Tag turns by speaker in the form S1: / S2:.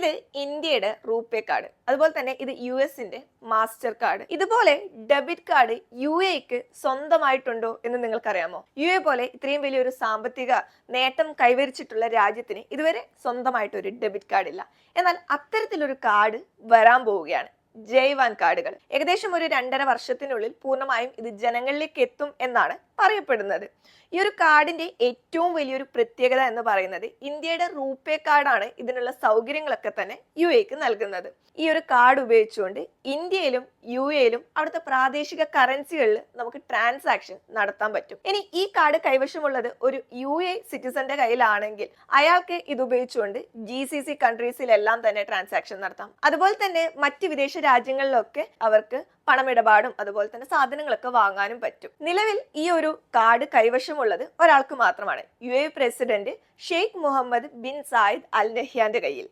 S1: ഇത് ഇന്ത്യയുടെ RuPay card അതുപോലെ തന്നെ ഇത് യു എസിന്റെ മാസ്റ്റർ കാർഡ്. ഇതുപോലെ ഡെബിറ്റ് കാർഡ് യു എക്ക് സ്വന്തമായിട്ടുണ്ടോ എന്ന് നിങ്ങൾക്കറിയാമോ? യു എ പോലെ ഇത്രയും വലിയൊരു സാമ്പത്തിക നേട്ടം കൈവരിച്ചിട്ടുള്ള രാജ്യത്തിന് ഇതുവരെ സ്വന്തമായിട്ട് ഒരു ഡെബിറ്റ് കാർഡ് ഇല്ല. എന്നാൽ അത്തരത്തിലൊരു കാർഡ് വരാൻ പോവുകയാണ്. ജയ്വാൻ കാർഡുകൾ. ഏകദേശം ഒരു രണ്ടര വർഷത്തിനുള്ളിൽ പൂർണമായും ഇത് ജനങ്ങളിലേക്ക് എത്തും എന്നാണ് പറയപ്പെടുന്നത്. ഈ ഒരു കാർഡിന്റെ ഏറ്റവും വലിയൊരു പ്രത്യേകത എന്ന് പറയുന്നത് ഇന്ത്യയുടെ റൂപേ കാർഡാണ് ഇതിനുള്ള സൗകര്യങ്ങളൊക്കെ തന്നെ യു എക്ക് നൽകുന്നത്. ഈ ഒരു കാർഡ് ഉപയോഗിച്ചുകൊണ്ട് ഇന്ത്യയിലും യു എയിലും അവിടുത്തെ പ്രാദേശിക കറൻസികളിൽ നമുക്ക് ട്രാൻസാക്ഷൻ നടത്താൻ പറ്റും. ഇനി ഈ കാർഡ് കൈവശമുള്ളത് ഒരു യു എ സിറ്റിസന്റെ കയ്യിലാണെങ്കിൽ അയാൾക്ക് ഇത് ഉപയോഗിച്ചുകൊണ്ട് ജി സി സി കൺട്രീസിലെല്ലാം തന്നെ ട്രാൻസാക്ഷൻ നടത്താം. അതുപോലെ തന്നെ മറ്റ് വിദേശ രാജ്യങ്ങളിലൊക്കെ അവർക്ക് പണമിടപാടും അതുപോലെ തന്നെ സാധനങ്ങളൊക്കെ വാങ്ങാനും പറ്റും. നിലവിൽ ഈ ഒരു കാർഡ് കൈവശമുള്ളത് ഒരാൾക്ക് മാത്രമാണ്. U A president Sheikh Mohammed bin Zayed Al നഹ്യാന്റെ കയ്യിൽ.